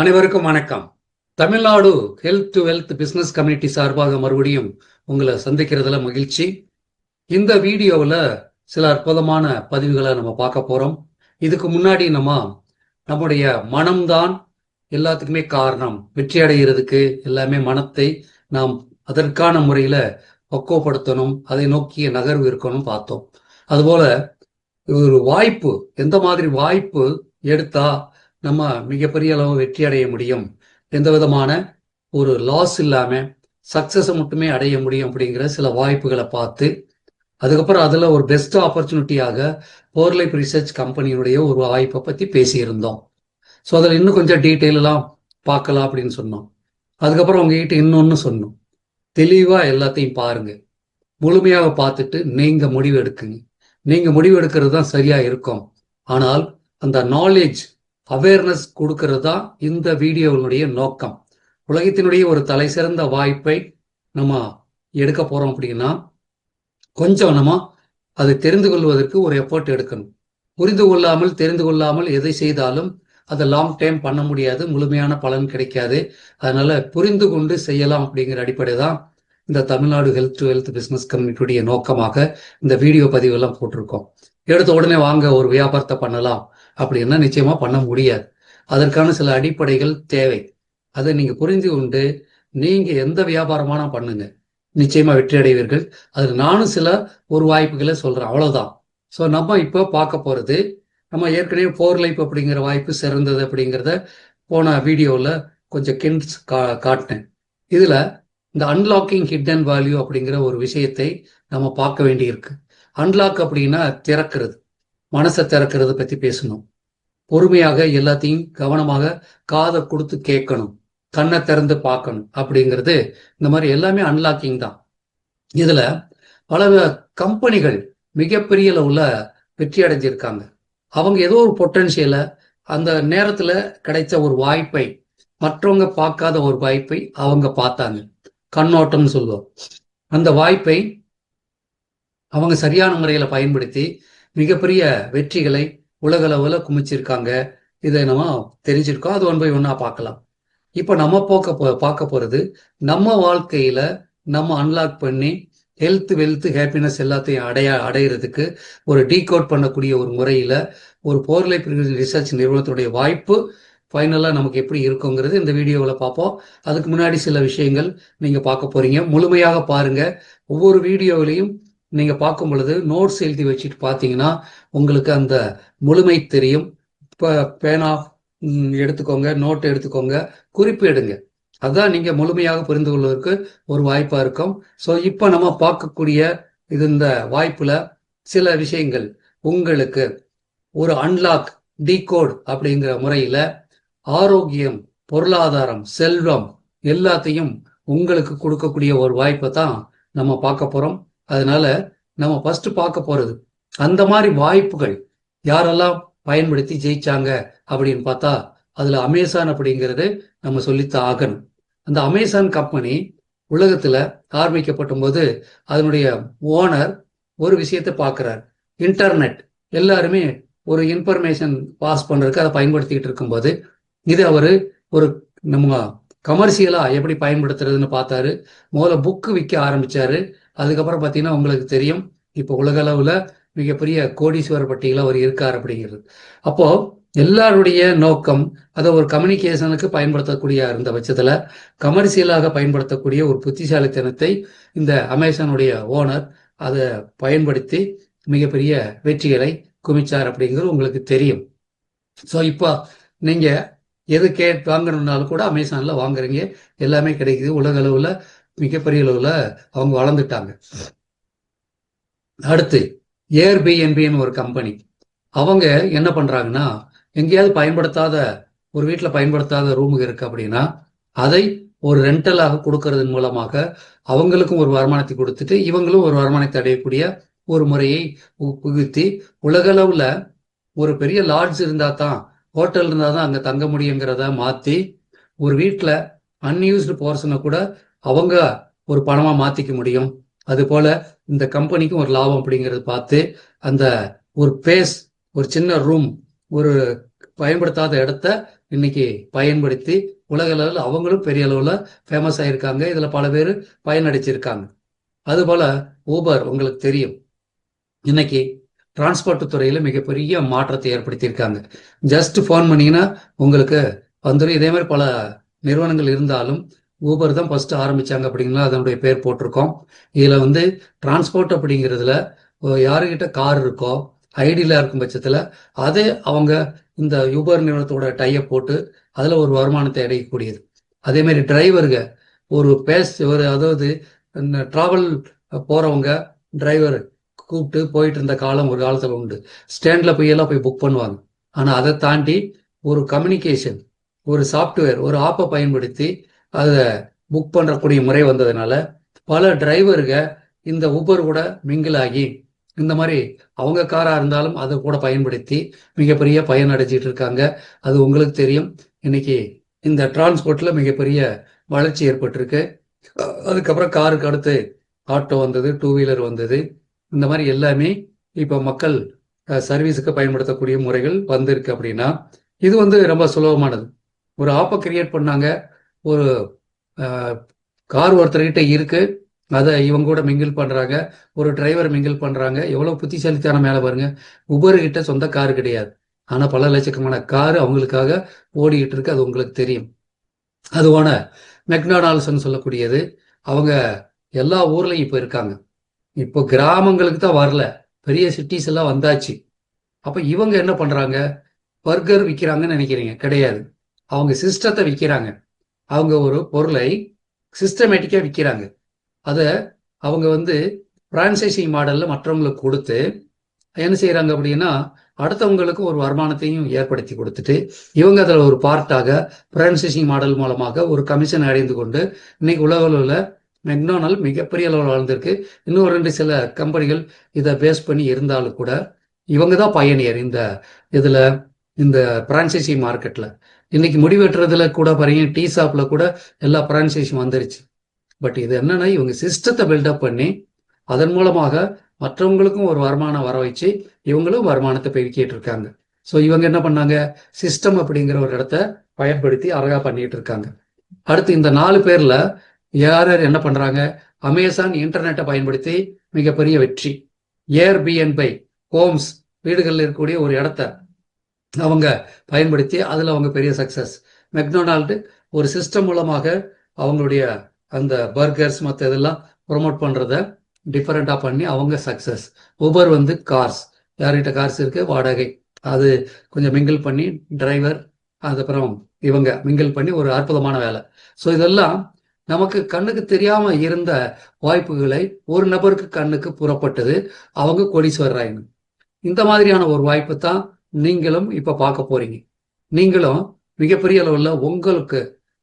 அனைவருக்கும் வணக்கம். Tamil Nadu health to wealth business community சார்பாக மறுபடியும் உங்களை சந்திக்கிறதுல மகிழ்ச்சி. இந்த வீடியோவில் சில அற்புதமான பதிவுகளை நம்ம பார்க்க போறோம். இதுக்கு முன்னாடி நம்ம நம்முடைய மனம்தான் எல்லாத்துக்குமே காரணம். வெற்றி அடைகிறதுக்கு எல்லாமே மனத்தை நாம் அதற்கான முறையில பக்குவப்படுத்தணும் அதை நோக்கிய நகர்வு இருக்கணும் பார்த்தோம். அதுபோல ஒரு வாய்ப்பு எந்த மாதிரி வாய்ப்பு எடுத்தா நம்ம மிகப்பெரிய அளவு வெற்றி அடைய முடியும். எந்த விதமான ஒரு லாஸ் இல்லாமல் சக்சஸை மட்டுமே அடைய முடியும் அப்படிங்கிற சில வாய்ப்புகளை பார்த்து அதுக்கப்புறம் அதில் ஒரு பெஸ்ட் ஆப்பர்ச்சுனிட்டியாக போர்லைப் ரிசர்ச் கம்பெனியுடைய ஒரு வாய்ப்பை பற்றி பேசியிருந்தோம். ஸோ அதில் இன்னும் கொஞ்சம் டீட்டெயிலெலாம் பார்க்கலாம் அப்படின்னு சொன்னோம். அதுக்கப்புறம் உங்ககிட்ட இன்னொன்று சொன்னோம். தெளிவாக எல்லாத்தையும் பாருங்கள் முழுமையாக பார்த்துட்டு நீங்கள் முடிவு எடுக்குங்க. நீங்கள் முடிவு எடுக்கிறது தான் சரியாக இருக்கும். ஆனால் அந்த நாலேஜ் அவேர்னஸ் கொடுக்கறது தான் இந்த வீடியோவினுடைய நோக்கம். உலகத்தினுடைய ஒரு தலை சிறந்த வாய்ப்பை நம்ம எடுக்க போறோம் அப்படின்னா கொஞ்சம் நம்ம அதை தெரிந்து கொள்வதற்கு ஒரு எஃபர்ட் எடுக்கணும். புரிந்து கொள்ளாமல் தெரிந்து கொள்ளாமல் எதை செய்தாலும் அதை லாங் டைம் பண்ண முடியாது முழுமையான பலன் கிடைக்காது. அதனால புரிந்து கொண்டு செய்யலாம் அப்படிங்கிற அடிப்படை தான் இந்த Tamil Nadu health to health business கம்யூனிட்டியுடைய நோக்கமாக இந்த வீடியோ பதிவெல்லாம் போட்டிருக்கோம். எடுத்த உடனே வாங்க ஒரு வியாபாரத்தை பண்ணலாம். அப்படின்னா நிச்சயமா பண்ண முடியாது. அதற்கான சில அடிப்படைகள் தேவை. அதை நீங்க புரிந்து கொண்டு நீங்க எந்த வியாபாரமான பண்ணுங்க நிச்சயமா வெற்றி அடைவீர்கள். அதுல நானும் சில ஒரு வாய்ப்புகளை சொல்றேன். அவ்வளவுதான். ஸோ நம்ம இப்போ பார்க்க போறது நம்ம ஏற்கனவே ஃபோர் லைஃப் அப்படிங்கிற வாய்ப்பு சிறந்தது அப்படிங்கிறத போன வீடியோவில் கொஞ்சம் கிண்ட்ஸ் கா காட்டினேன். இதில் இந்த அன்லாக்கிங் ஹிட் அண்ட் வேல்யூ அப்படிங்கிற ஒரு விஷயத்தை நம்ம பார்க்க வேண்டியிருக்கு. அன்லாக் அப்படின்னா திறக்கிறது. மனசை திறக்கிறத பத்தி பேசணும். பொறுமையாக எல்லாத்தையும் கவனமாக காதை கொடுத்து கேட்கணும். கண்ணை திறந்து பார்க்கணும் அப்படிங்கிறது இந்த மாதிரி எல்லாமே அன்லாக்கிங் தான். இதுல பல கம்பெனிகள் மிகப்பெரிய அளவுல வெற்றி அடைஞ்சிருக்காங்க. அவங்க ஏதோ ஒரு பொட்டன்ஷியலை அந்த நேரத்துல கிடைச்ச ஒரு வாய்ப்பை மற்றவங்க பார்க்காத ஒரு வாய்ப்பை அவங்க பார்த்தாங்க. கண்ணோட்டம்னு சொல்லுவோம். அந்த வாய்ப்பை அவங்க சரியான முறையில பயன்படுத்தி மிகப்பெரிய வெற்றிகளை உலகளவில் குமிச்சிருக்காங்க. இதை நம்ம தெரிஞ்சிருக்கோம். அது ஒன் பை ஒன்னா பார்க்கலாம். இப்போ நம்ம போக்க போ பார்க்க போறது நம்ம வாழ்க்கையில நம்ம அன்லாக் பண்ணி ஹெல்த் வெல்த் ஹாப்பினஸ் எல்லாத்தையும் அடைய அடையிறதுக்கு ஒரு டீகோட் பண்ணக்கூடிய ஒரு முறையில ஒரு போர்லை ரிசர்ச் நிறுவனத்துடைய வாய்ப்பு ஃபைனலாக நமக்கு எப்படி இருக்குங்கிறது இந்த வீடியோவில் பார்ப்போம். அதுக்கு முன்னாடி சில விஷயங்கள் நீங்கள் பார்க்க போறீங்க. முழுமையாக பாருங்க. ஒவ்வொரு வீடியோவிலையும் நீங்க பார்க்கும் பொழுது நோட்ஸ் எழுதி வச்சுட்டு பார்த்தீங்கன்னா உங்களுக்கு அந்த முழுமை தெரியும். இப்போ பேனா எடுத்துக்கோங்க நோட் எடுத்துக்கோங்க குறிப்பு எடுங்க. அதான் நீங்க முழுமையாக புரிந்து கொள்வதற்கு ஒரு வாய்ப்பா இருக்கும். ஸோ இப்போ நம்ம பார்க்கக்கூடிய இது இந்த வாய்ப்புல சில விஷயங்கள். உங்களுக்கு ஒரு அன்லாக் டீகோட் அப்படிங்கிற முறையில ஆரோக்கியம் பொருளாதாரம் செல்வம் எல்லாத்தையும் உங்களுக்கு கொடுக்கக்கூடிய ஒரு வாய்ப்பை தான் நம்ம பார்க்க போறோம். அதனால நம்ம ஃபர்ஸ்ட் பார்க்க போறது அந்த மாதிரி வாய்ப்புகள் யாரெல்லாம் பயன்படுத்தி ஜெயிச்சாங்க அப்படின்னு பார்த்தா அதுல அமேசான் அப்படிங்கிறது நம்ம சொல்லித்தான் ஆகணும். அந்த அமேசான் கம்பெனி உலகத்துல ஆரம்பிக்கப்படும் போது அதனுடைய ஓனர் ஒரு விஷயத்தை பார்க்கிறார். இன்டர்நெட் எல்லாருமே ஒரு இன்ஃபர்மேஷன் பாஸ் பண்றதுக்கு அதை பயன்படுத்திக்கிட்டு இருக்கும்போது இது அவர் ஒரு நம்ம கமர்ஷியலா எப்படி பயன்படுத்துறதுன்னு பார்த்தாரு. முதல்ல புக்கு விற்க ஆரம்பிச்சாரு. அதுக்கப்புறம் பார்த்தீங்கன்னா உங்களுக்கு தெரியும் இப்போ உலக மிகப்பெரிய கோடீஸ்வரர் பட்டியலில் அவர் இருக்கார் அப்படிங்கிறது. அப்போ எல்லாருடைய நோக்கம் அதை ஒரு கம்யூனிகேஷனுக்கு பயன்படுத்தக்கூடிய இருந்த பட்சத்தில் கமர்ஷியலாக பயன்படுத்தக்கூடிய ஒரு புத்திசாலித்தனத்தை இந்த அமேசானுடைய ஓனர் அதை பயன்படுத்தி மிகப்பெரிய வெற்றிகளை குமிச்சார் அப்படிங்கிறது உங்களுக்கு தெரியும். ஸோ இப்போ நீங்கள் எது கே வாங்கணும்னாலும் கூட அமேசானில் வாங்குறீங்க. எல்லாமே கிடைக்குது. உலக அளவில் மிகப்பெரிய அளவுல அவங்க வளர்ந்துட்டாங்க. அடுத்து ஏர்பிஎன்பின்னு ஒரு கம்பெனி அவங்க என்ன பண்றாங்கன்னா எங்கேயாவது பயன்படுத்தாத ஒரு வீட்டில் பயன்படுத்தாத ரூமுக்கு இருக்கு அப்படின்னா அதை ஒரு ரெண்டலாக கொடுக்கறதன் மூலமாக அவங்களுக்கும் ஒரு வருமானத்தை கொடுத்துட்டு இவங்களும் ஒரு வருமானத்தை அடையக்கூடிய ஒரு முறையை புகுத்தி உலகளவுல ஒரு பெரிய லாட்ஜ் இருந்தா தான் ஹோட்டல் இருந்தால் தான் அங்கே தங்க முடியுங்கிறத மாற்றி ஒரு வீட்டில் அன்யூஸ்டு போர்ஷனை கூட அவங்க ஒரு பணமாக மாற்றிக்க முடியும். அது போல இந்த கம்பெனிக்கும் ஒரு லாபம் அப்படிங்கிறது பார்த்து அந்த ஒரு பேஸ் ஒரு சின்ன ரூம் ஒரு பயன்படுத்தாத இடத்த இன்னைக்கு பயன்படுத்தி உலக அளவில் அவங்களும் பெரிய அளவில் ஃபேமஸ் ஆயிருக்காங்க. இதுல பல பேர் பயனடைச்சிருக்காங்க அதுபோல ஊபர் உங்களுக்கு தெரியும். இன்னைக்கு டிரான்ஸ்போர்ட் துறையில மிகப்பெரிய மாற்றத்தை ஏற்படுத்தியிருக்காங்க. ஜஸ்ட் ஃபோன் பண்ணீங்கன்னா உங்களுக்கு வந்துடும் இதே மாதிரி பல நிறுவனங்கள் இருந்தாலும் ஊபர் தான் ஃபர்ஸ்ட் ஆரம்பிச்சாங்க அப்படிங்களா? அதனுடைய பேர் போட்டிருக்கோம். இதுல வந்து டிரான்ஸ்போர்ட் அப்படிங்கிறதுல யாருக்கிட்ட கார் இருக்கோ ஐடியில் இருக்கும் பட்சத்துல அதே அவங்க இந்த யூபர் நிறுவனத்தோட டையை போட்டு அதுல ஒரு வருமானத்தை அடையக்கூடியது. அதே மாதிரி டிரைவருங்க ஒரு பேஸ் ஒரு அதாவது டிராவல் போறவங்க டிரைவர் கூப்பிட்டு போயிட்டு இருந்த காலம் ஒரு காலத்துல உண்டு. ஸ்டாண்ட்ல போய் எல்லாம் போய் புக் பண்ணுவாங்க. ஆனா அதை தாண்டி ஒரு கம்யூனிகேஷன் ஒரு சாஃப்ட்வேர் ஒரு ஆப்பை பயன்படுத்தி அதை புக் பண்ணுறக்கூடிய முறை வந்ததுனால பல டிரைவருங்க இந்த ஊபர் கூட மிங்கிள் ஆகி இந்த மாதிரி அவங்க காராக இருந்தாலும் அதை கூட பயன்படுத்தி மிகப்பெரிய பயன் அடைஞ்சிட்டு இருக்காங்க. அது உங்களுக்கு தெரியும். இன்னைக்கு இந்த டிரான்ஸ்போர்ட்டில் மிகப்பெரிய வளர்ச்சி ஏற்பட்டிருக்கு. அதுக்கப்புறம் காருக்கு அடுத்து ஆட்டோ வந்தது டூ வீலர் வந்தது. இந்த மாதிரி எல்லாமே இப்போ மக்கள் சர்வீஸுக்கு பயன்படுத்தக்கூடிய முறைகள் வந்திருக்கு அப்படின்னா இது வந்து ரொம்ப சுலபமானது. ஒரு ஆப்பை கிரியேட் பண்ணாங்க ஒரு கார் ஒருத்தர்கிட்ட இருக்கு. அதை இவங்க கூட மிங்கிள் பண்றாங்க. ஒரு டிரைவர் மிங்கிள் பண்றாங்க. எவ்வளவு புத்திசாலித்தனம் மேல பாருங்க. உபர் கிட்ட சொந்த கார் கிடையாது. ஆனா பல லட்சக்கமான கார் அவங்களுக்காக ஓடிக்கிட்டு இருக்கு. அது உங்களுக்கு தெரியும். அதுவான மெக்டானால்ஸ்ன்னு சொல்லக்கூடியது. அவங்க எல்லா ஊர்லயும் இப்ப இருக்காங்க. இப்போ கிராமங்களுக்கு தான் வரல. பெரிய சிட்டிஸ் எல்லாம் வந்தாச்சு. அப்ப இவங்க என்ன பண்றாங்க? பர்கர் விற்கிறாங்கன்னு நினைக்கிறீங்க. கிடையாது. அவங்க சிஸ்டத்தை விற்கிறாங்க அவங்க ஒரு பொருளை சிஸ்டமேட்டிக்காக விற்கிறாங்க அதை அவங்க வந்து பிரான்சைசிங் மாடலில் மற்றவங்களுக்கு கொடுத்து என்ன செய்கிறாங்க அப்படின்னா அடுத்தவங்களுக்கு ஒரு வருமானத்தையும் ஏற்படுத்தி கொடுத்துட்டு இவங்க அதில் ஒரு பார்ட்டாக பிரான்சைசிங் மாடல் மூலமாக ஒரு கமிஷன் அடைந்து கொண்டு இன்னைக்கு உலக அளவில் மெக்டோனல் மிகப்பெரிய அளவில் வளர்ந்துருக்கு இன்னும் ஒரு ரெண்டு சில கம்பெனிகள் இதை பேஸ் பண்ணி இருந்தாலும் கூட இவங்க தான் பயணியர் இந்த இதில் இந்த பிரான்சைசி மார்க்கெட்டில் இன்னைக்கு முடிவெட்டுறதுல கூட பாருங்க டீ ஷாப்ல கூட எல்லா பிரான்சைஸும் வந்துருச்சு. பட் இது என்னன்னா இவங்க சிஸ்டத்தை பில்டப் பண்ணி அதன் மூலமாக மற்றவங்களுக்கும் ஒரு வருமானம் வர வச்சு இவங்களும் வருமானத்தை பெருக்கிட்டு இருக்காங்க. ஸோ இவங்க என்ன பண்ணாங்க? சிஸ்டம் அப்படிங்கிற ஒரு இடத்த பயன்படுத்தி அழகா பண்ணிட்டு இருக்காங்க. அடுத்து இந்த நாலு பேர்ல யார் யார் என்ன பண்றாங்க? அமேசான் இன்டர்நெட்டை பயன்படுத்தி மிகப்பெரிய வெற்றி. ஏர் பிஎன்பை ஹோம்ஸ் வீடுகளில் இருக்கக்கூடிய ஒரு இடத்த அவங்க பயன்படுத்தி அதில் அவங்க பெரிய சக்சஸ் மெக்டொனால்டு ஒரு சிஸ்டம் மூலமாக அவங்களுடைய அந்த பர்கர்ஸ் மற்ற இதெல்லாம் ப்ரொமோட் பண்ணுறத டிஃப்ரெண்ட்டாக பண்ணி அவங்க சக்சஸ் உபர் வந்து கார்ஸ் யார்கிட்ட கார்ஸ் இருக்குது வாடகை. அது கொஞ்சம் மிங்கிள் பண்ணி டிரைவர் அதுக்கப்புறம் இவங்க மிங்கிள் பண்ணி ஒரு அற்புதமான வேலை. ஸோ இதெல்லாம் நமக்கு கண்ணுக்கு தெரியாம இருந்த வாய்ப்புகளை ஒரு நபருக்கு கண்ணுக்கு புறப்பட்டது அவங்க கோடீஸ்வரராயின்னு இந்த மாதிரியான ஒரு வாய்ப்பு தான் நீங்களும் இப்ப பார்க்க போறீங்க. நீங்களும் மிகப்பெரிய அளவில் உங்களுக்கு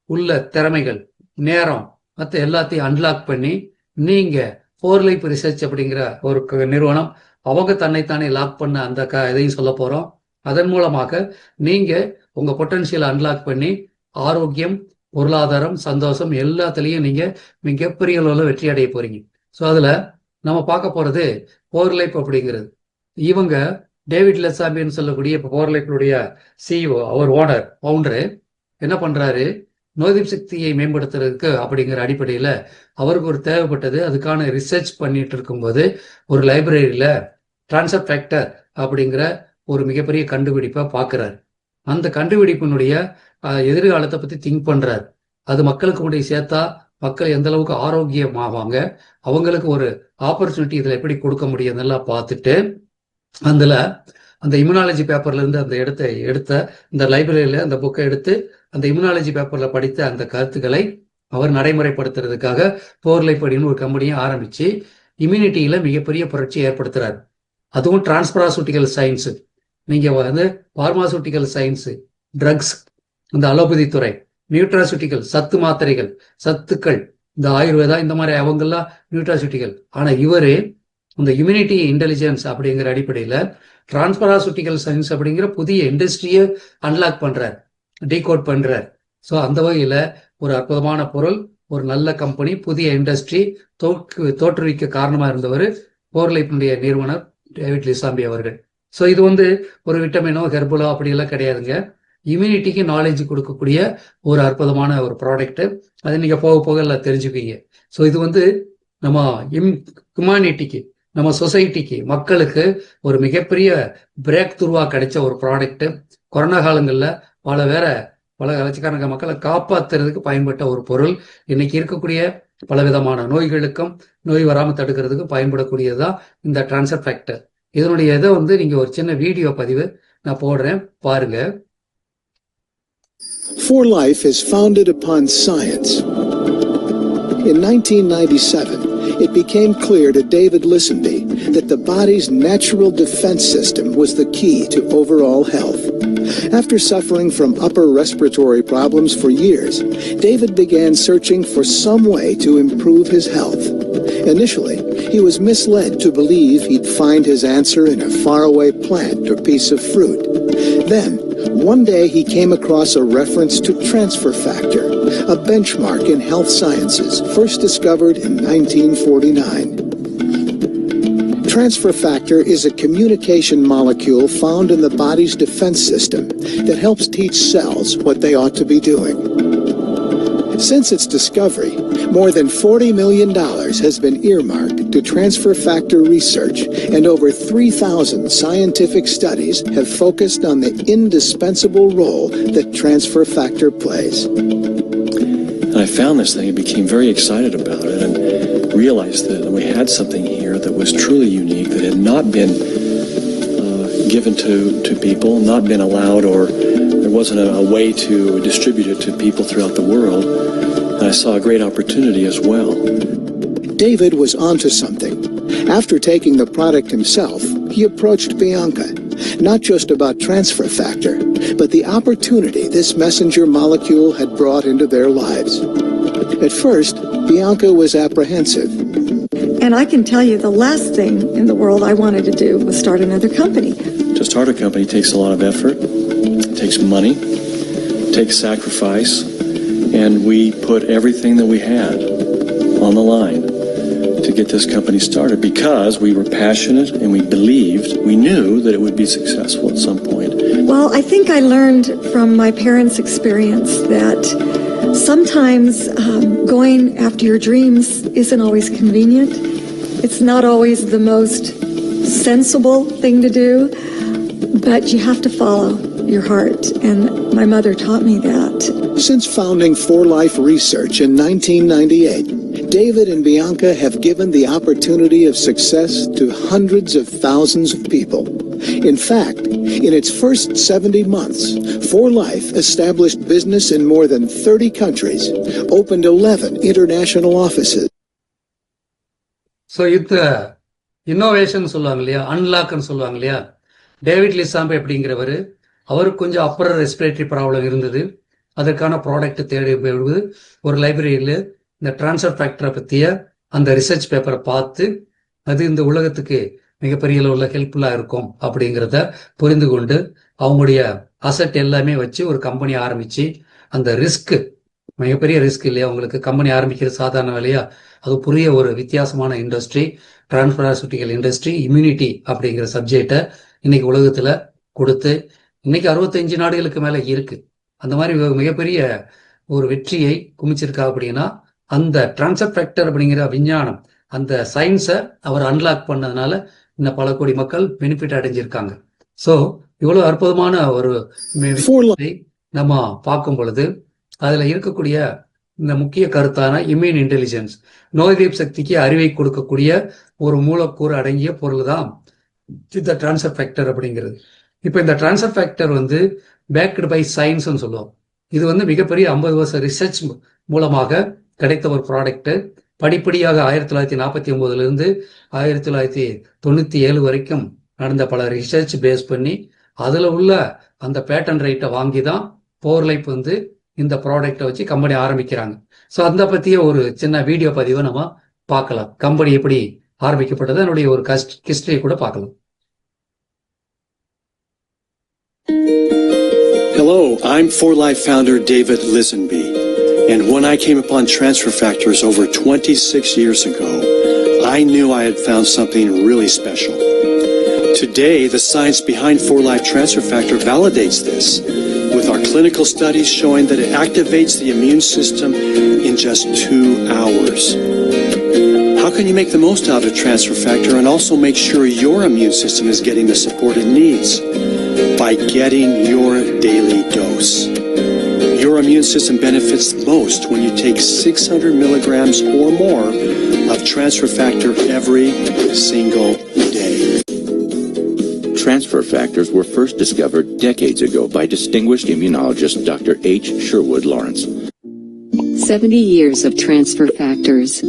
உள்ள திறமைகள் நேரம் மற்ற எல்லாத்தையும் அன்லாக் பண்ணி நீங்க ஃபோர் லைஃப் ரிசர்ச் அப்படிங்கிற ஒரு நிறுவனம் அவங்க தன்னைத்தானே லாக் பண்ண அந்த க இதையும் சொல்ல போறோம். அதன் மூலமாக நீங்க உங்க பொட்டன்ஷியல் அன்லாக் பண்ணி ஆரோக்கியம் பொருளாதாரம் சந்தோஷம் எல்லாத்துலேயும் நீங்க மிகப்பெரிய அளவில் வெற்றி அடைய போறீங்க. ஸோ அதுல நம்ம பார்க்க போறது போர் லைஃப் அப்படிங்கிறது. இவங்க டேவிட் லெசாமின்னு சொல்லக்கூடிய இப்போ பவர்லைஃப்னுடைய சிஇஓ அவர் ஓனர் ஃபவுண்டரு என்ன பண்ணுறாரு நோய்தீப் சக்தியை மேம்படுத்துறதுக்கு அப்படிங்கிற அடிப்படையில் அவருக்கு ஒரு தேவைப்பட்டது. அதுக்கான ரிசர்ச் பண்ணிட்டு இருக்கும்போது ஒரு லைப்ரரியில் டிரான்ஸ்ஃபர் ஃபேக்டர் அப்படிங்கிற ஒரு மிகப்பெரிய கண்டுபிடிப்பை பார்க்குறாரு. அந்த கண்டுபிடிப்பினுடைய எதிர்காலத்தை பற்றி திங்க் பண்ணுறாரு அது மக்களுக்கு கொண்டு சேர்த்தா மக்கள் எந்த அளவுக்கு ஆரோக்கியமாவாங்க அவங்களுக்கு ஒரு ஆப்பர்ச்சுனிட்டி இதில் எப்படி கொடுக்க முடியும் எல்லாம் பார்த்துட்டு அதில் அந்த இம்யூனாலஜி பேப்பர்ல இருந்து அந்த இடத்த எடுத்த இந்த லைப்ரரியில அந்த புக்கை எடுத்து அந்த இம்யூனாலஜி பேப்பர்ல படித்த அந்த கருத்துக்களை அவர் நடைமுறைப்படுத்துறதுக்காக போர்லை படின்னு ஒரு கம்பெனியை ஆரம்பிச்சு இம்யூனிட்டியில மிகப்பெரிய புரட்சி ஏற்படுத்துகிறார் அதுவும் டிரான்ஸ்பராசூட்டிக்கல் சயின்ஸ் நீங்க வந்து பார்மாசூட்டிக்கல் சயின்ஸ் ட்ரக்ஸ் இந்த அலோபதி துறை நியூட்ராசூட்டிக்கல் சத்து மாத்திரைகள் சத்துக்கள் இந்த ஆயுர்வேதா இந்த மாதிரி அவங்கெல்லாம் நியூட்ராசூட்டிக்கல் ஆனா இவரு இந்த இம்யூனிட்டி இன்டெலிஜென்ஸ் அப்படிங்கிற அடிப்படையில் டிரான்ஸ்பராசூட்டிக்கல் சயின்ஸ் அப்படிங்கிற புதிய இண்டஸ்ட்ரியை அன்லாக் பண்ணுறார் டீகோட் பண்ணுறார் ஸோ அந்த வகையில் ஒரு அற்புதமான பொருள் ஒரு நல்ல கம்பெனி புதிய இண்டஸ்ட்ரி தோற்று தோற்றுவிக்க காரணமாக இருந்தவர் போர்லைப்பினுடைய நிறுவனர் டேவிட் லிசாம்பி அவர்கள். ஸோ இது வந்து ஒரு விட்டமினோ ஹெர்பலோ அப்படியெல்லாம் கிடையாதுங்க. இம்யூனிட்டிக்கு நாலேஜ் கொடுக்கக்கூடிய ஒரு அற்புதமான ஒரு ப்ராடக்ட் அதை நீங்கள் போக போக எல்லாம் தெரிஞ்சுக்குவீங்க ஸோ இது வந்து நம்ம இம் ஹியூமானிட்டிக்கு நம்ம சொசைட்டிக்கு மக்களுக்கு ஒரு மிகப்பெரிய பிரேக் துருவா கிடைச்ச ஒரு ப்ராடக்ட் கொரோனா காலங்களில் பல வேற பல லட்சக்கணக்கான மக்களை காப்பாத்துறதுக்கு பயன்பட்ட ஒரு பொருள். இன்னைக்கு இருக்கக்கூடிய பல விதமான நோய்களுக்கும் நோய் வராமல் தடுக்கிறதுக்கும் பயன்படக்கூடியதுதான் இந்த டிரான்ஸ்ஃபர் ஃபேக்டர் இதனுடைய இதை வந்து நீங்க ஒரு சின்ன வீடியோ பதிவு நான் போடுறேன். பாருங்க. For Life is founded upon science. In 1997, it became clear to David Lisenby that the body's natural defense system was the key to overall health. After suffering from upper respiratory problems for years, David began searching for some way to improve his health. Initially, he was misled to believe he'd find his answer in a faraway plant or piece of fruit. Then, one day he came across a reference to transfer factor, a benchmark in health sciences first discovered in 1949. Transfer factor is a communication molecule found in the body's defense system that helps teach cells what they ought to be doing. Since its discovery, more than $40 million has been earmarked to transfer factor research, and over 3,000 scientific studies have focused on the indispensable role that transfer factor plays. And I found this thing and became very excited about it and realized that we had something here that was truly unique, that had not been uh, given to, to people, not been allowed, or there wasn't a, a way to distribute it to people throughout the world. And I saw a great opportunity as well. David was onto something. After taking the product himself, he approached Bianca, not just about transfer factor, but the opportunity this messenger molecule had brought into their lives. At first, Bianca was apprehensive. And I can tell you the last thing in the world I wanted to do was start another company. To start a company takes a lot of effort, takes money, takes sacrifice, and we put everything that we had on the line to get this company started because we were passionate and we believed, we knew that it would be successful at some point. Well, I think I learned from my parents' experience that sometimes um, going after your dreams isn't always convenient. It's not always the most sensible thing to do, but you have to follow your heart. And my mother taught me that. Since founding For Life Research in 1998, David and Bianca have given the opportunity of success to hundreds of thousands of people. In fact, in its first 70 months, For Life established business in more than 30 countries, opened 11 international offices, so இந்த innovation சொல்லுவாங்க இல்லையா அன்லாக்னு சொல்லுவாங்க இல்லையா David லிசாம்பே அப்படிங்கிறவர் அவருக்கு கொஞ்சம் Appar respiratory problem இருந்தது அதற்கான ப்ராடக்ட் தேடி ஒரு லைப்ரரியில் இந்த டிரான்ஸ்ஃபர் ஃபேக்டரை பற்றிய அந்த ரிசர்ச் பேப்பரை பார்த்து அது இந்த உலகத்துக்கு மிகப்பெரிய அளவில் ஹெல்ப்ஃபுல்லாக இருக்கும் அப்படிங்கிறத புரிந்து கொண்டு அவங்களுடைய அசட் எல்லாமே வச்சு ஒரு கம்பெனி ஆரம்பித்து அந்த ரிஸ்க்கு மிகப்பெரிய ரிஸ்க் இல்லையா உங்களுக்கு கம்பெனி ஆரம்பிக்கிறது சாதாரண வேலையா அது புரிய ஒரு வித்தியாசமான இண்டஸ்ட்ரி டிரான்ஸ்பராசூட்டிக்கல் இண்டஸ்ட்ரி இம்யூனிட்டி அப்படிங்கிற சப்ஜெக்டை இன்னைக்கு உலகத்தில் கொடுத்து இன்னைக்கு அறுபத்தஞ்சு நாடுகளுக்கு மேலே இருக்கு. அந்த மாதிரி மிகப்பெரிய ஒரு வெற்றியை குமிச்சிருக்கா அப்படின்னா அந்த ஃபேக்டர் அப்படிங்கிற விஞ்ஞானம் அந்த சயின்ஸை அவர் அன்லாக் பண்ணதுனால இன்னும் பல கோடி மக்கள் பெனிஃபிட் அடைஞ்சிருக்காங்க. ஸோ இவ்வளவு அற்புதமான ஒரு நம்ம பார்க்கும் பொழுது அதுல இருக்கக்கூடிய இந்த முக்கிய கருத்தான இம்யூன் இன்டெலிஜென்ஸ் நோய் எதிர்ப்பு சக்திக்கு அறிவை கொடுக்கக்கூடிய ஒரு மூலக்கூறு அடங்கிய பொருள் தான் இந்த டிரான்ஸ்ஃபர் ஃபேக்டர் அப்படிங்கிறது. இப்போ இந்த டிரான்ஸ்ஃபர் ஃபேக்டர் வந்து பேக்டு பை சயின்ஸ்னு சொல்லுவோம். இது வந்து மிகப்பெரிய ஐம்பது வருஷ ரிசர்ச் மூலமாக கிடைத்த ஒரு ப்ராடக்ட் படிப்படியாக ஆயிரத்தி தொள்ளாயிரத்தி நாற்பத்தி ஒன்பதுல இருந்து ஆயிரத்தி தொள்ளாயிரத்தி தொண்ணூத்தி ஏழு வரைக்கும் நடந்த பல ரிசர்ச் பேஸ் பண்ணி அதுல உள்ள அந்த பேட்டன் ரைட்டை வாங்கி தான் போர் லைஃப் வந்து இந்த ப்ராடக்ட்டை வச்சு கம்பெனி ஆரம்பிக்கிறாங்க. ஸோ அந்த பத்திய ஒரு சின்ன வீடியோ பதிவை நம்ம பார்க்கலாம். கம்பெனி எப்படி ஆரம்பிக்கப்பட்டது என்னுடைய ஒரு கஸ்ட் ஹிஸ்டரியை கூட பார்க்கலாம். Hello, I'm For Life founder David Lisenby. And when I came upon transfer factors over 26 years ago, I knew I had found something really special. Today, the science behind 4-Life Transfer Factor validates this, with our clinical studies showing that it activates the immune system in just two hours. How can you make the most out of transfer factor and also make sure your immune system is getting the support it needs? By getting your daily dose. Your immune system benefits most when you take 600 milligrams or more of transfer factor every single day. Transfer factors were first discovered decades ago by distinguished immunologist Dr. H. Sherwood Lawrence. 70 years of transfer factors.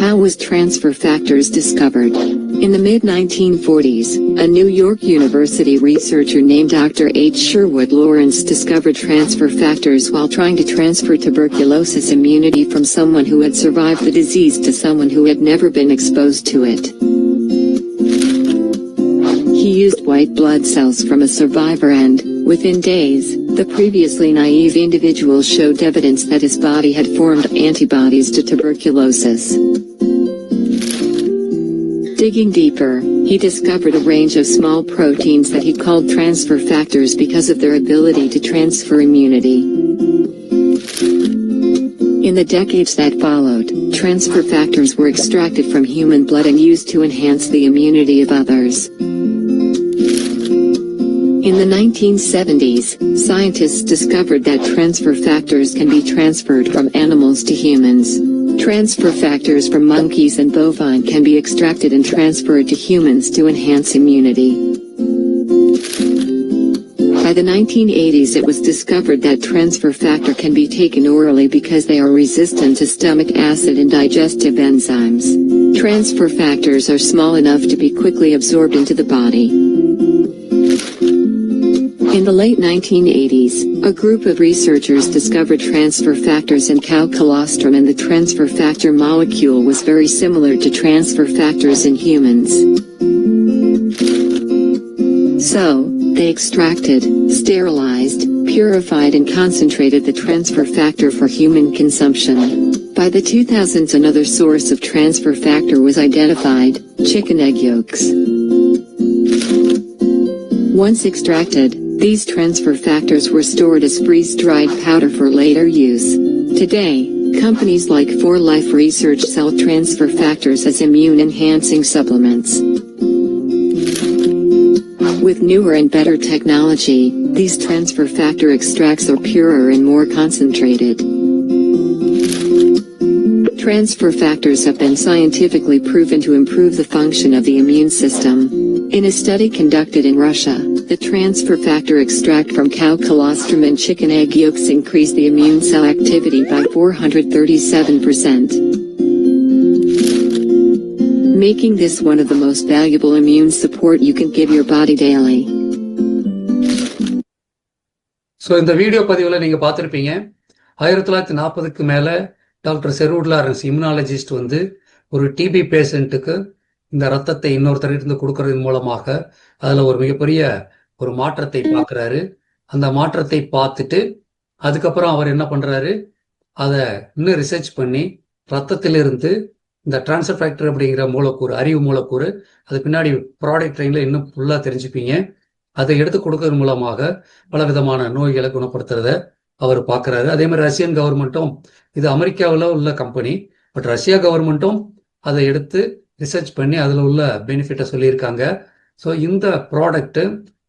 How was transfer factors discovered? In the mid 1940s, a New York University researcher named Dr. H. Sherwood Lawrence discovered transfer factors while trying to transfer tuberculosis immunity from someone who had survived the disease to someone who had never been exposed to it. He used white blood cells from a survivor and, within days, the previously naive individual showed evidence that his body had formed antibodies to tuberculosis. Digging deeper, he discovered a range of small proteins that he called transfer factors because of their ability to transfer immunity. In the decades that followed, transfer factors were extracted from human blood and used to enhance the immunity of others. In the 1970s, scientists discovered that transfer factors can be transferred from animals to humans. Transfer factors from monkeys and bovine can be extracted and transferred to humans to enhance immunity. By the 1980s it was discovered that transfer factor can be taken orally because they are resistant to stomach acid and digestive enzymes. Transfer factors are small enough to be quickly absorbed into the body. In the late 1980s, a group of researchers discovered transfer factors in cow colostrum and the transfer factor molecule was very similar to transfer factors in humans. So, they extracted, sterilized, purified and concentrated the transfer factor for human consumption. By the 2000s another source of transfer factor was identified, chicken egg yolks. Once extracted, these transfer factors were stored as freeze-dried powder for later use. Today, companies like 4Life Research sell transfer factors as immune-enhancing supplements. With newer and better technology, these transfer factor extracts are purer and more concentrated. Transfer factors have been scientifically proven to improve the function of the immune system. In a study conducted in Russia, the transfer factor extract from cow colostrum and chicken egg yolks increased the immune cell activity by 437%. Making this one of the most valuable immune support you can give your body daily. So இந்த video பதிவில் நீங்கள் பார்த்துருப்பீங்க ஆயிரத்தி தொள்ளாயிரத்தி நாற்பதுக்கு மேலே doctor செரூட் Lawrence இம்யூனாலஜிஸ்ட் வந்து ஒரு டிபி பேஷண்ட்டுக்கு இந்த ரத்தத்தை இன்னொருத்தரிடந்து கொடுக்கறதன் மூலமாக அதில் ஒரு மிகப்பெரிய ஒரு மாற்றத்தை பார்க்குறாரு. அந்த மாற்றத்தை பார்த்துட்டு அதுக்கப்புறம் அவர் என்ன பண்ணுறாரு அதை இன்னும் ரிசர்ச் பண்ணி ரத்தத்திலிருந்து இந்த டிரான்ஸ்ஃபர் ஃபேக்டர் அப்படிங்கிற மூலக்கூறு அறிவு மூலக்கூறு அது பின்னாடி ப்ராடக்ட் ட்ரெயினில் இன்னும் ஃபுல்லாக தெரிஞ்சுப்பீங்க. அதை எடுத்து கொடுக்கறது மூலமாக பல விதமான நோய்களை குணப்படுத்துறத அவர் பார்க்குறாரு. அதே மாதிரி ரஷ்யன் கவர்மெண்ட்டும் இது அமெரிக்காவில் உள்ள கம்பெனி பட் ரஷ்யா கவர்மெண்ட்டும் அதை எடுத்து ரிசர்ச் பண்ணி அதில் உள்ள பெனிஃபிட்டை சொல்லியிருக்காங்க. ஸோ இந்த ப்ராடக்ட்டு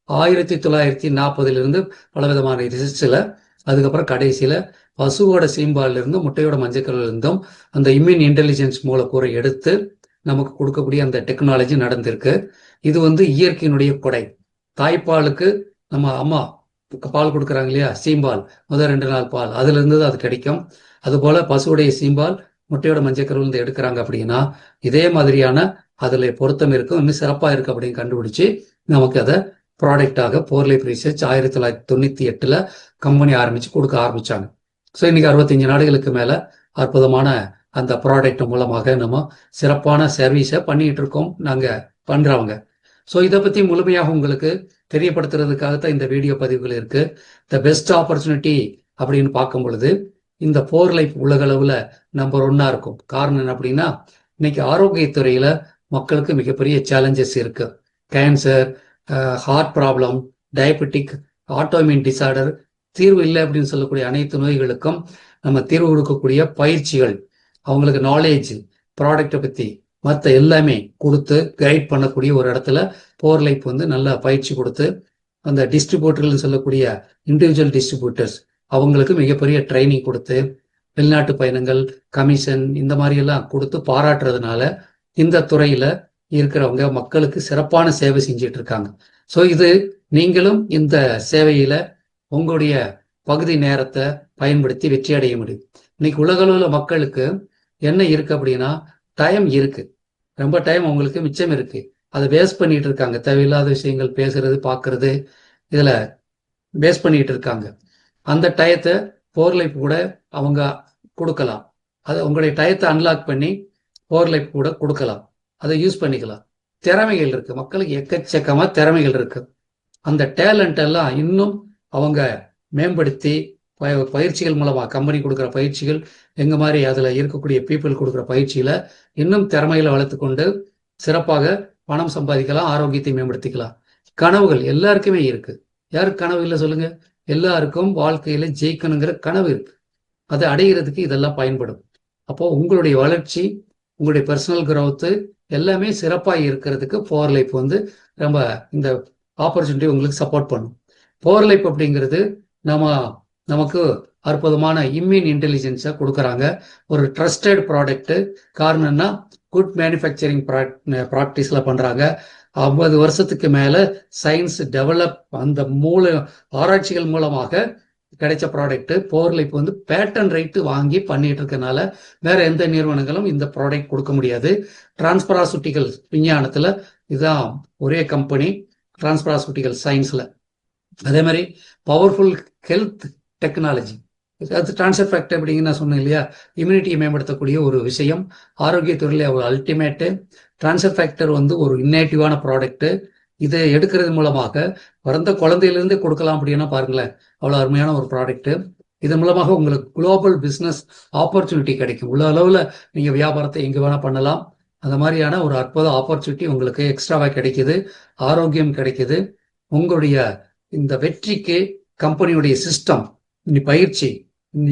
ஆயிரத்தி தொள்ளாயிரத்தி நாற்பதுலேருந்து பல விதமான ரிசர்ச்சில் அதுக்கப்புறம் கடைசியில் பசுவோட சீம்பாலிருந்தும் முட்டையோட மஞ்சக்கல்லிருந்தும் அந்த இம்யூன் இன்டெலிஜென்ஸ் மூலக்கூறை எடுத்து நமக்கு கொடுக்கக்கூடிய அந்த டெக்னாலஜி நடந்திருக்கு. இது வந்து இயற்கையினுடைய கொடை. தாய்ப்பாலுக்கு நம்ம அம்மா பால் கொடுக்குறாங்க இல்லையா சீம்பால். முதல் ரெண்டு நாள் பால். அதுல இருந்து அது கிடைக்கும். அதுபோல பசுவுடைய சீம்பால் முட்டையோட மஞ்சக்கருவில் இருந்து எடுக்கிறாங்க அப்படின்னா இதே மாதிரியான அதுல பொருத்தம் இருக்கும். இன்னும் சிறப்பா இருக்கு அப்படின்னு கண்டுபிடிச்சு நமக்கு அதை ப்ராடக்டாக போர்லை ரிசர்ச் ஆயிரத்தி தொள்ளாயிரத்தி தொண்ணூத்தி எட்டுல கம்பெனி ஆரம்பிச்சு கொடுக்க ஆரம்பிச்சாங்க. ஸோ இன்னைக்கு அறுபத்தஞ்சு நாடுகளுக்கு மேல அற்புதமான அந்த ப்ராடக்ட் மூலமாக நம்ம சிறப்பான சர்வீஸை பண்ணிட்டு இருக்கோம். நாங்க பண்றவங்க. ஸோ இதை பற்றி முழுமையாக உங்களுக்கு தெரியப்படுத்துறதுக்காக தான் இந்த வீடியோ பதிவுகள் இருக்கு. த பெஸ்ட் ஆப்பர்ச்சுனிட்டி அப்படின்னு பார்க்கும் பொழுது இந்த போர் லைஃப் உலகளவில் நம்பர் ஒன்னா இருக்கும். காரணம் என்ன அப்படின்னா இன்னைக்கு ஆரோக்கியத்துறையில மக்களுக்கு மிகப்பெரிய சேலஞ்சஸ் இருக்கு. Cancer heart problem diabetic autoimmune disorder தீர்வு இல்லை அப்படின்னு சொல்லக்கூடிய அனைத்து நோய்களுக்கும் நம்ம தீர்வு கொடுக்கக்கூடிய பயிற்சிகள் அவங்களுக்கு நாலேஜ் ப்ராடக்டை பற்றி மற்ற எல்லாமே கொடுத்து கைட் பண்ணக்கூடிய ஒரு இடத்துல போர் லைஃப் வந்து நல்லா பயிற்சி கொடுத்து அந்த டிஸ்ட்ரிபியூட்டர்னு சொல்லக்கூடிய இண்டிவிஜுவல் டிஸ்ட்ரிபியூட்டர்ஸ் அவங்களுக்கு மிகப்பெரிய ட்ரைனிங் கொடுத்து வெளிநாட்டு பயணங்கள் கமிஷன் இந்த மாதிரி எல்லாம் கொடுத்து பாராட்டுறதுனால இந்த துறையில இருக்கிறவங்க மக்களுக்கு சிறப்பான சேவை செஞ்சிட்டு இருக்காங்க. ஸோ இது நீங்களும் இந்த சேவையில உங்களுடைய பகுதி நேரத்தை பயன்படுத்தி வெற்றி அடைய முடியும் இன்னைக்கு உலகளவில் மக்களுக்கு என்ன இருக்கு அப்படின்னா டைம் இருக்கு. ரொம்ப டைம் உங்களுக்கு மிச்சம் இருக்கு. அதை வேஸ்ட் பண்ணிட்டு இருக்காங்க. தேவையில்லாத விஷயங்கள் பேசுறது பார்க்கிறது இதுல வேஸ்ட் பண்ணிட்டு இருக்காங்க. அந்த டயத்தை போர் லைஃப் கூட அவங்க கொடுக்கலாம். அது உங்களுடைய டயத்தை அன்லாக் பண்ணி போர் லைஃப் கூட கொடுக்கலாம். அதை யூஸ் பண்ணிக்கலாம். திறமைகள் இருக்கு. மக்களுக்கு எக்கச்சக்கமா திறமைகள் இருக்கு. அந்த டேலண்ட் எல்லாம் இன்னும் அவங்க மேம்படுத்தி பயிற்சிகள் மூலமா கம்பெனி கொடுக்குற பயிற்சிகள் எங்க மாதிரி அதுல இருக்கக்கூடிய பீப்புள் கொடுக்குற பயிற்சியில இன்னும் திறமைகளை வளர்த்துக்கொண்டு சிறப்பாக பணம் சம்பாதிக்கலாம் ஆரோக்கியத்தை மேம்படுத்திக்கலாம். கனவுகள் எல்லாருக்குமே இருக்கு. யாருக்கு கனவு இல்லை சொல்லுங்க? எல்லாருக்கும் வாழ்க்கையில ஜெயிக்கணுங்கிற கனவு இருக்கு. அதை அடைகிறதுக்கு இதெல்லாம் பயன்படும். அப்போ உங்களுடைய வளர்ச்சி உங்களுடைய பர்சனல் க்ரோத்து எல்லாமே சிறப்பாக இருக்கிறதுக்கு பவர் லைஃப் வந்து ரொம்ப இந்த ஆப்பர்ச்சுனிட்டி உங்களுக்கு சப்போர்ட் பண்ணும். பவர் லைஃப் அப்படிங்கிறது நம்ம நமக்கு அற்புதமான இம்யூன் இன்டெலிஜென்ஸை கொடுக்குறாங்க. ஒரு ட்ரஸ்டட் ப்ராடக்ட்டு காரணம்னா குட் மேனுஃபேக்சரிங் ப்ராக்டிஸில் பண்ணுறாங்க ஐம்பது வருஷத்துக்கு மேலே சயின்ஸ் டெவலப் அந்த மூல ஆராய்ச்சிகள் மூலமாக கிடைச்ச ப்ராடக்ட்டு போர் இப்போ வந்து பேட்டன் ரைட்டு வாங்கி பண்ணிட்டு இருக்கனால வேற எந்த நிறுவனங்களும் இந்த ப்ராடக்ட் கொடுக்க முடியாது. டிரான்ஸ்பராசூட்டிக்கல் விஞ்ஞானத்தில் இதுதான் ஒரே கம்பெனி டிரான்ஸ்பராசூட்டிக்கல் சயின்ஸில் அதே மாதிரி பவர்ஃபுல் ஹெல்த் டெக்னாலஜி அது டிரான்ஸ்ஃபர் ஃபேக்டர் அப்படிங்க நான் சொன்னேன் இல்லையா? இம்யூனிட்டியை மேம்படுத்தக்கூடிய ஒரு விஷயம். ஆரோக்கியத்துறையில் ஒரு அல்டிமேட்டு டிரான்ஸ்ஃபர் ஃபேக்டர் வந்து ஒரு இன்னேட்டிவான ப்ராடக்ட்டு இதை எடுக்கிறது மூலமாக பிறந்த குழந்தையிலிருந்தே கொடுக்கலாம் அப்படின்னா பாருங்களேன். அவ்வளோ அருமையான ஒரு ப்ராடக்ட்டு இதன் மூலமாக உங்களுக்கு குளோபல் பிஸ்னஸ் ஆப்பர்ச்சுனிட்டி கிடைக்கும். உள்ள அளவில் நீங்கள் வியாபாரத்தை எங்கே வேணால் பண்ணலாம். அந்த மாதிரியான ஒரு அற்புத ஆப்பர்ச்சுனிட்டி உங்களுக்கு எக்ஸ்ட்ராவாக கிடைக்குது. ஆரோக்கியம் கிடைக்கிது. உங்களுடைய இந்த வெற்றிக்கு கம்பெனியுடைய சிஸ்டம் பயிற்சி.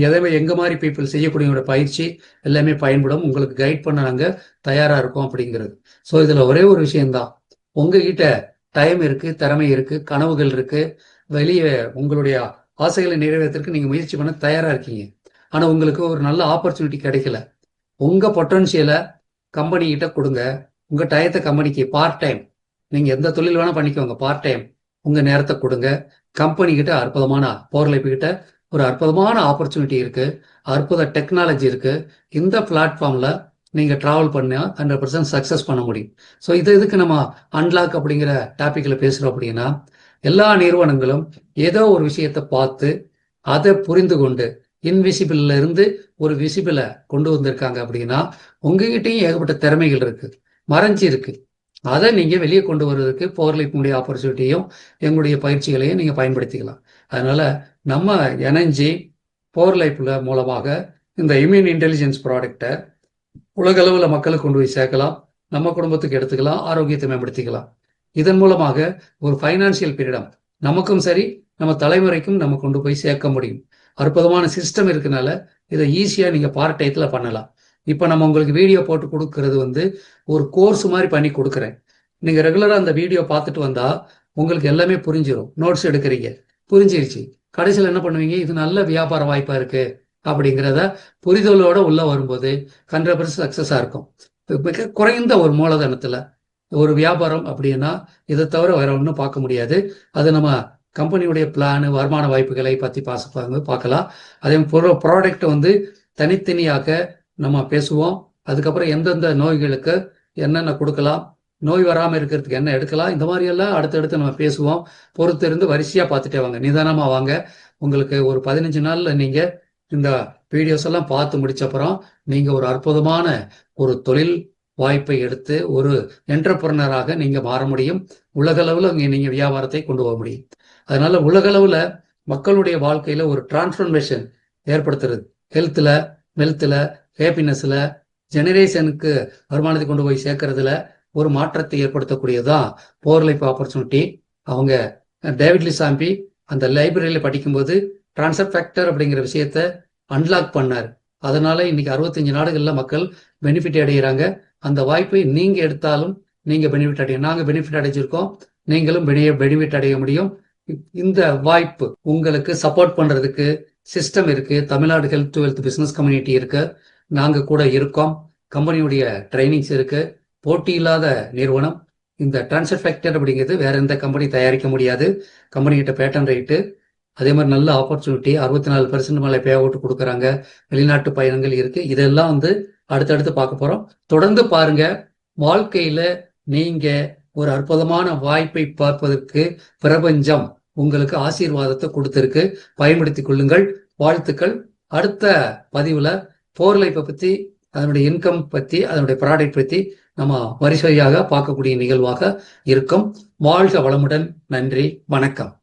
எதை எங்க மாதிரி பீப்புள் செய்யக்கூடிய பயிற்சி எல்லாமே பயன்படும். உங்களுக்கு கைட் பண்ண நாங்க தயாரா இருக்கோம் அப்படிங்கிறது. ஸோ இதுல ஒரே ஒரு விஷயம்தான். உங்ககிட்ட டைம் இருக்கு திறமை இருக்கு கனவுகள் இருக்கு. வெளியே உங்களுடைய ஆசைகளை நிறைவேறதுக்கு நீங்க முயற்சி பண்ண தயாரா இருக்கீங்க. ஆனா உங்களுக்கு ஒரு நல்ல ஆப்பர்ச்சுனிட்டி கிடைக்கல. உங்க பொட்டன்ஷியலை கம்பெனி கிட்ட கொடுங்க. உங்க டயத்தை கம்பெனிக்கு பார்ட் டைம் நீங்க எந்த தொழில் வேணா பண்ணிக்கோங்க பார்ட் டைம் உங்க நேரத்தை கொடுங்க. கம்பெனி கிட்ட அற்புதமான போர்லைப்பு கிட்ட ஒரு அற்புதமான ஆப்பர்ச்சுனிட்டி இருக்கு. அற்புத டெக்னாலஜி இருக்கு. இந்த பிளாட்ஃபார்ம்ல நீங்க டிராவல் பண்ணால் ஹண்ட்ரட் பர்சன்ட் சக்சஸ் பண்ண முடியும். ஸோ இது இதுக்கு நம்ம அன்லாக் அப்படிங்கிற டாபிக்ல பேசுறோம் அப்படின்னா எல்லா நிறுவனங்களும் ஏதோ ஒரு விஷயத்தை பார்த்து அதை புரிந்து கொண்டு இன்விசிபிள்ல இருந்து ஒரு விசிபிளை கொண்டு வந்திருக்காங்க அப்படின்னா உங்ககிட்டயும் ஏகப்பட்ட திறமைகள் இருக்கு. மறைஞ்சு இருக்கு. அதை நீங்க வெளியே கொண்டு வர்றதுக்கு பவர் லைஃப்னுடைய ஆப்பர்ச்சுனிட்டியும் எங்களுடைய பயிற்சிகளையும் நீங்க பயன்படுத்திக்கலாம். அதனால நம்ம இணைஞ்சி பவர் லைஃப்ல மூலமாக இந்த இம்யூன் இன்டெலிஜென்ஸ் ப்ராடக்டை உலகளவில் மக்களுக்கு கொண்டு போய் சேர்க்கலாம். நம்ம குடும்பத்துக்கு எடுத்துக்கலாம் ஆரோக்கியத்தை மேம்படுத்திக்கலாம். இதன் மூலமாக ஒரு ஃபைனான்சியல் பீரியடம் நமக்கும் சரி நம்ம தலைமுறைக்கும் நம்ம கொண்டு போய் சேர்க்க முடியும். அற்புதமான சிஸ்டம் இருக்கனால இதை ஈஸியாக நீங்கள் பார்ட் டயத்துல பண்ணலாம். இப்போ நம்ம உங்களுக்கு வீடியோ போட்டு கொடுக்கறது வந்து ஒரு கோர்ஸ் மாதிரி பண்ணி கொடுக்குறேன். நீங்கள் ரெகுலராக அந்த வீடியோ பார்த்துட்டு வந்தால் உங்களுக்கு எல்லாமே புரிஞ்சிடும் நோட்ஸ் எடுக்கிறீங்க. புரிஞ்சிருச்சு. கடைசியில் என்ன பண்ணுவீங்க? இது நல்ல வியாபார வாய்ப்பா இருக்கு அப்படிங்கிறத புரிதலோட உள்ள வரும்போது ஹண்ட்ரட் பர்சன்ட் சக்சஸா இருக்கும். மிக குறைந்த ஒரு மூலதனத்துல ஒரு வியாபாரம் அப்படின்னா இதை தவிர வேற ஒன்றும் பார்க்க முடியாது. அது நம்ம கம்பெனியுடைய பிளானு வருமான வாய்ப்புகளை பத்தி பாசப்பாங்க பார்க்கலாம். அதே ப்ராடக்ட் வந்து தனித்தனியாக நம்ம பேசுவோம். அதுக்கப்புறம் எந்தெந்த நோய்களுக்கு என்னென்ன கொடுக்கலாம் நோய் வராமல் இருக்கிறதுக்கு என்ன எடுக்கலாம்? இந்த மாதிரி எல்லாம் அடுத்தடுத்து நம்ம பேசுவோம். பொறுத்து இருந்து பார்த்துட்டே வாங்க. நிதானமாக வாங்க. உங்களுக்கு ஒரு பதினஞ்சு நாளில் நீங்கள் இந்த வீடியோஸ் எல்லாம் பார்த்து முடிச்சப்புறம் நீங்கள் ஒரு அற்புதமான ஒரு தொழில் வாய்ப்பை எடுத்து ஒரு என்டர்பிரனராக நீங்கள் மாற முடியும். உலகளவில் இங்க நீங்கள் வியாபாரத்தை கொண்டு போக முடியும். அதனால உலகளவில் மக்களுடைய வாழ்க்கையில் ஒரு டிரான்ஸ்ஃபர்மேஷன் ஏற்படுத்துறது. ஹெல்த்தில் மெல்த்தில் ஹேப்பினஸில் ஜெனரேஷனுக்கு வருமானத்தை கொண்டு போய் சேர்க்கறதுல ஒரு மாற்றத்தை ஏற்படுத்தக்கூடியதுதான் போர் லைஃப் ஆப்பர்ச்சுனிட்டி அவங்க டேவிட் லிசாம்பி அந்த லைப்ரரியில படிக்கும்போது டிரான்ஸ்ஃபர் ஃபேக்டர் அப்படிங்கிற விஷயத்த அன்லாக் பண்ணார். அதனால இன்னைக்கு அறுபத்தஞ்சு நாடுகளில் மக்கள் பெனிஃபிட் அடைகிறாங்க அந்த வாய்ப்பை நீங்க எடுத்தாலும் நீங்க பெனிஃபிட் அடைய நாங்க பெனிஃபிட் அடைஞ்சிருக்கோம். நீங்களும் பெனிஃபிட் அடைய முடியும். இந்த வாய்ப்பு உங்களுக்கு சப்போர்ட் பண்றதுக்கு சிஸ்டம் இருக்கு. Tamil Nadu health wealth business community இருக்கு. நாங்க கூட இருக்கோம். கம்பெனியுடைய ட்ரைனிங்ஸ் இருக்கு. போட்டி இல்லாத நிறுவனம். இந்த டிரான்ஸ்ஃபர் ஃபேக்டர் அப்படிங்கிறது வேற எந்த கம்பெனி தயாரிக்க முடியாது. கம்பெனிகிட்ட பேட்டன் ரைட்டு அதே மாதிரி நல்ல ஆப்பர்ச்சுனிட்டி அறுபத்தி நாலு பெர்சன்ட் மேலே பே அவுட் கொடுக்குறாங்க. வெளிநாட்டு பயணங்கள் இருக்கு. இதெல்லாம் வந்து அடுத்தடுத்து பார்க்க போறோம். தொடர்ந்து பாருங்க. வாழ்க்கையில நீங்க ஒரு அற்புதமான வாய்ப்பை பார்ப்பதற்கு பிரபஞ்சம் உங்களுக்கு ஆசீர்வாதத்தை கொடுத்திருக்கு. பயன்படுத்திக் கொள்ளுங்கள். வாழ்த்துக்கள். அடுத்த பதிவுல போர்லைப்பை பத்தி அதனுடைய இன்கம் பத்தி அதனுடைய ப்ராடக்ட் பத்தி நம்ம வரிசையாக பார்க்கக்கூடிய நிகழ்வாக இருக்கும். வாழ்க வளமுடன். நன்றி. வணக்கம்.